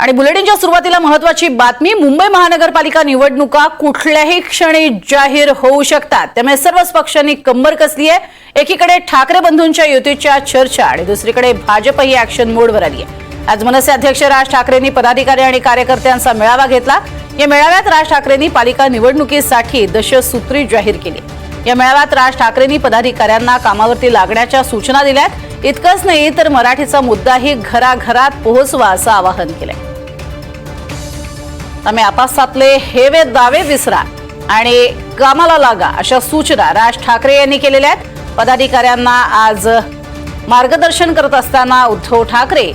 आणि बुलेटिनच्या सुरुवातीला महत्वाची बातमी मुंबई महानगरपालिका निवडणुका कुठल्याही क्षणी जाहीर होऊ शकतात. त्यामुळे सर्वच पक्षांनी कंबर कसली आहे. एकीकडे ठाकरे बंधूंच्या युतीच्या चर्चा आणि दुसरीकडे भाजप ही ऍक्शन मोडवर आली आहे आज मनसे अध्यक्ष राज ठाकरेंनी पदाधिकारी आणि कार्यकर्त्यांचा मेळावा घेतला. या मेळाव्यात राज ठाकरेंनी पालिका निवडणुकीसाठी दशसूत्री जाहीर केली. या मेळाव्यात राज ठाकरेंनी पदाधिकाऱ्यांना कामावरती लागण्याच्या सूचना दिल्यात. इतकंच नाही तर मराठीचा मुद्दाही घराघरात पोहोचवा असं आवाहन केलंय. त्यामुळे आपापसातले हेवे दावे विसरा आणि कामाला लागा अशा सूचना राज ठाकरे यांनी केलेल्या आहेत. पदाधिकाऱ्यांना आज मार्गदर्शन करत असताना उद्धव ठाकरे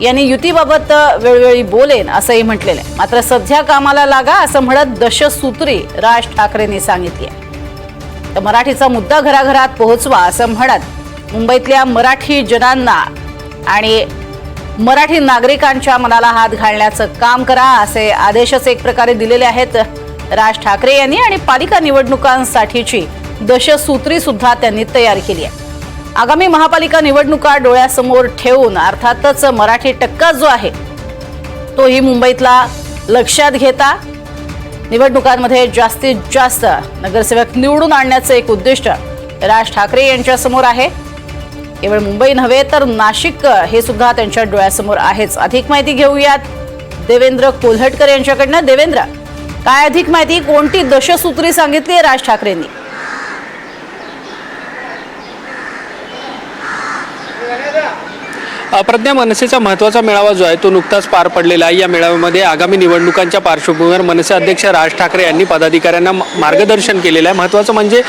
यांनी युतीबाबत वेळोवेळी बोलेन असंही म्हटलेलं आहे. मात्र सध्या कामाला लागा असं म्हणत दशसूत्री राज ठाकरेंनी सांगितली आहे. तर मराठीचा मुद्दा घराघरात पोहोचवा असं म्हणत मुंबईतल्या मराठी जनांना आणि मराठी नागरिकांच्या मनाला हात घालण्याचं काम करा असे आदेशच एक प्रकारे दिलेले आहेत. राज ठाकरे यांनी आणि पालिका निवडणुकांसाठीची दशसूत्री सुद्धा त्यांनी तयार केली आहे. आगामी महापालिका निवडणुका डोळ्यासमोर ठेवून अर्थातच मराठी टक्का जो आहे तोही मुंबईतला लक्षात घेता. निवडणुकांमध्ये जास्तीत जास्त नगरसेवक निवडून आणण्याचं एक उद्दिष्ट राज ठाकरे यांच्यासमोर आहे. केवळ मुंबई नव्हे तर नाशिक हे सुद्धा त्यांच्या डोळ्यासमोर आहेच. अधिक माहिती घेऊयात देवेंद्र कोल्हटकर यांच्याकडनं. देवेंद्र काय अधिक माहिती? कोणती दशसूत्री सांगितली राज ठाकरेंनी? Yeah. प्रज्ञा मनसेचा महत्त्वाचा मेळावा जो आहे तो नुकताच पार पडलेला आहे. या मेळाव्यामध्ये आगामी निवडणुकांच्या पार्श्वभूमीवर मनसे अध्यक्ष राज ठाकरे यांनी पदाधिकाऱ्यांना मार्गदर्शन केलेलं आहे. महत्त्वाचं म्हणजे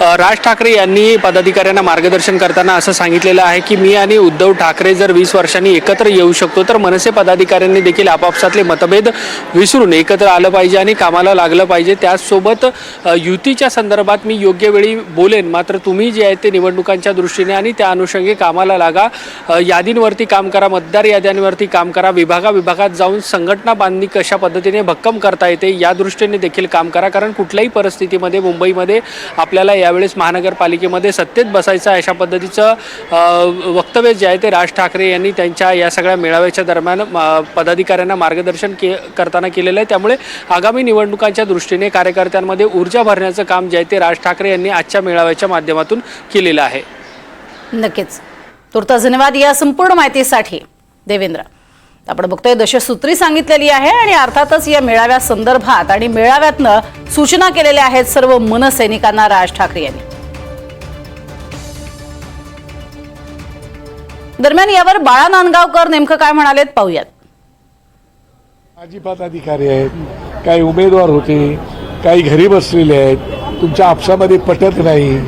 राज ठाकरे यांनी पदाधिकाऱ्यांना मार्गदर्शन करताना असं सांगितलेलं आहे की मी आणि उद्धव ठाकरे जर वीस वर्षांनी एकत्र येऊ शकतो तर मनसे पदाधिकाऱ्यांनी देखील आपापसातले मतभेद विसरून एकत्र आलं पाहिजे आणि कामाला लागलं पाहिजे. त्याचसोबत युतीच्या संदर्भात मी योग्य वेळी बोलेन. मात्र तुम्ही जे आहे ते निवडणुकांच्या दृष्टीने आणि त्या अनुषंगी कामाला लागा. यादीन याद्यांवरती काम करा मतदार याद्यांवरती काम करा विभागा विभागात जाऊन संघटना बांधणी कशा पद्धतीने भक्कम करता येते या दृष्टीने देखील काम करा. कारण कुठल्याही परिस्थितीमध्ये मुंबईमध्ये आपल्याला यावेळेस महानगरपालिकेमध्ये सत्तेत बसायचं आहे अशा पद्धतीचं वक्तव्य जे आहे ते राज ठाकरे यांनी त्यांच्या या सगळ्या मेळाव्याच्या दरम्यान पदाधिकाऱ्यांना मार्गदर्शन के करताना केलेलं आहे. त्यामुळे आगामी निवडणुकांच्या दृष्टीने कार्यकर्त्यांमध्ये ऊर्जा भरण्याचं काम जे आहे ते राज ठाकरे यांनी आजच्या मेळाव्याच्या माध्यमातून केलेलं आहे. नक्कीच. तुर्तास धन्यवाद या संपूर्ण माहितीसाठी. देवेंद्र. आपण बघतोय दशसूत्री सांगितलेली आहे आणि अर्थातच या मेळाव्या संदर्भात आणि मेळाव्यातनं सूचना केलेल्या आहेत सर्व मनसैनिकांना राज ठाकरे यांनी. दरम्यान यावर बाळा नांदगावकर नेमकं काय म्हणालेत पाहूयात. माजी पदाधिकारी आहेत. काही उमेदवार होते काही घरी बसलेले आहेत. तुमच्या आपसामध्ये पटत नाही.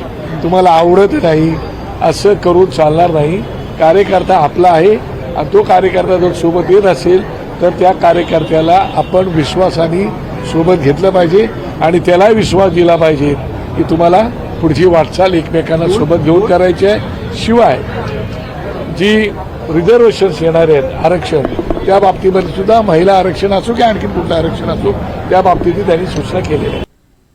तुम्हाला आवडत नाही. असं करून चालणार नाही. कार्यकर्ता आपला आहे आणि तो कार्यकर्ता जर सोबत येत असेल तर त्या कार्यकर्त्याला आपण विश्वासाने सोबत घेतलं पाहिजे आणि त्याला विश्वास दिला पाहिजे की तुम्हाला पुढची वाटचाल एकमेकांना सोबत घेऊन करायची आहे. शिवाय जी रिझर्वेशन्स येणार आहेत आरक्षण त्या बाबतीमध्ये सुद्धा महिला आरक्षण असो की आणखी कुठलं आरक्षण असो त्या बाबतीत त्यांनी सूचना केलेल्या आहेत.